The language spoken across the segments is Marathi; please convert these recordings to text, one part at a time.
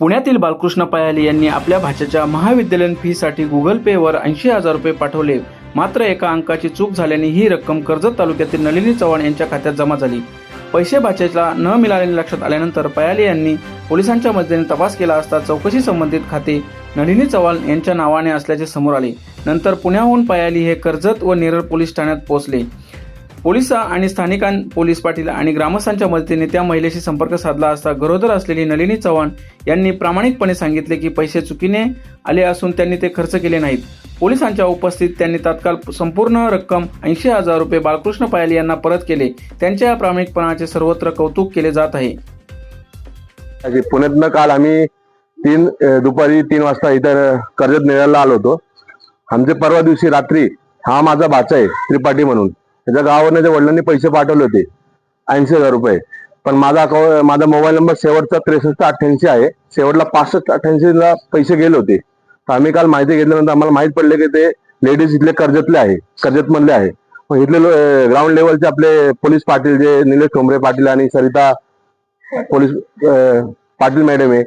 पुण्यातील बालकृष्ण पयाली यांनी आपल्या भाच्याच्या महाविद्यालयीन फीसाठी गुगल पेवर ऐंशी हजार रुपये पाठवले. मात्र एका अंकाची चूक झाल्याने ही रक्कम कर्जत तालुक्यातील नलिनी चव्हाण यांच्या खात्यात जमा झाली. पैसे भाच्याला न मिळाल्याने लक्षात आल्यानंतर पयाली यांनी पोलिसांच्या मदतीने तपास केला असता चौकशी संबंधित खाते नलिनी चव्हाण यांच्या नावाने असल्याचे समोर आले. नंतर पुण्याहून पयाली हे कर्जत व नेरळ पोलीस ठाण्यात पोहोचले. पोलीस आणि स्थानिकां पोलीस पाटील आणि ग्रामस्थांच्या मदतीने त्या महिलेशी संपर्क साधला असता गरोदर असलेली नलिनी चव्हाण यांनी प्रामाणिकपणे सांगितले की पैसे चुकीने आले असून त्यांनी ते खर्च केले नाहीत. पोलिसांच्या उपस्थितीत त्यांनी तात्काळ संपूर्ण रक्कम ऐंशी हजार रुपये बाळकृष्ण पायल यांना परत केले. त्यांच्या या प्रामाणिकपणाचे सर्वत्र कौतुक केले जात आहे. पुण्यातनं काल आम्ही तीन दुपारी तीन वाजता इथं कर्जत नेण्याला आलो होतो. आमचे परवा दिवशी रात्री हा माझा भाचा आहे त्रिपाठी म्हणून. त्याच्या गावावरनं त्याच्या वडिलांनी पैसे पाठवले होते ऐंशी हजार रुपये. पण माझा अकाउंट माझा मोबाईल नंबर शेवटचा त्रेसष्ट अठ्ठ्याऐंशी आहे. शेवटला पासष्ट अठ्ठ्याऐंशीला पैसे गेले होते. तर आम्ही काल माहिती घेतल्यानंतर आम्हाला माहीत पडले की ते लेडीज इथले कर्जतले आहे कर्जत मधले आहे. मग इथले ग्राउंड लेवलचे आपले पोलीस पाटील जे निलेश ठोंबरे पाटील आणि सरिता पोलीस पाटील मॅडम आहे.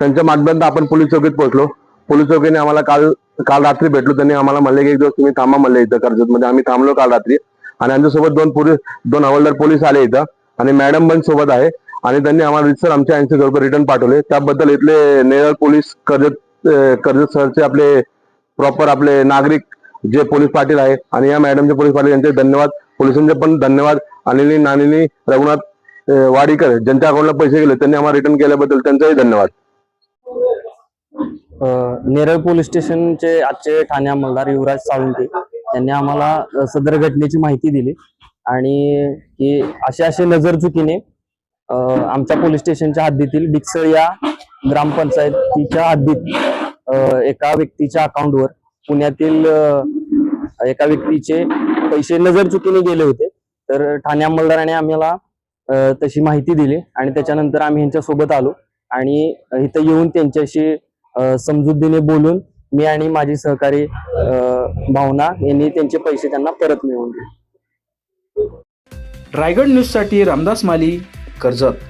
त्यांच्या माध्यमात आपण पोलीस चौकीत पोहोचलो. पोलीस चौकीने आम्हाला काल काल रात्री भेटलो. त्यांनी आम्हाला म्हणले की एक दिवस तुम्ही थांबा म्हणले इथं कर्जत मध्ये आम्ही थांबलो काल रात्री. आणि आमच्यासोबत दोन पोलीस दोन हवालदार पोलीस आले इथं. आणि मॅडम पण सोबत आहे. आणि त्यांनी आम्हाला रितसर आमच्या ऐंशी हजार रुपये रिटर्न पाठवले. त्याबद्दल इथले नेरळ पोलीस कर्जत कर्जत सरचे आपले प्रॉपर आपले नागरिक जे पोलीस पाटील आहे. आणि या मॅडमचे पोलीस पाटील यांचे धन्यवाद. पोलिसांचे पण धन्यवाद. अनिली नानिनी रघुनाथ वाडीकर ज्यांच्या अकाउंटला पैसे गेले त्यांनी आम्हाला रिटर्न केल्याबद्दल त्यांचाही धन्यवाद. नेरळ पोलीस स्टेशनचे आजचे ठाणे अंमलदार युवराज साळुंके त्यांनी आम्हाला सदर घटनेची माहिती दिली. आणि की अशी असे नजर चुकीने आमच्या पोलीस स्टेशनच्या हद्दीतील डिक्सळ या ग्रामपंचायतीच्या हद्दीत एका व्यक्तीच्या अकाउंटवर पुण्यातील एका व्यक्तीचे पैसे नजर चुकीने गेले होते. तर ठाणे अंमलदाराने आम्हाला तशी माहिती दिली आणि त्याच्यानंतर आम्ही यांच्या सोबत आलो. आणि इथं येऊन त्यांच्याशी समजूतीने बोलून मी आणि माझी सहकारी भावना यांनी त्यांचे पैसे त्यांना परत मिळवून दिले. रायगड न्यूजसाठी रामदास माली कर्जत.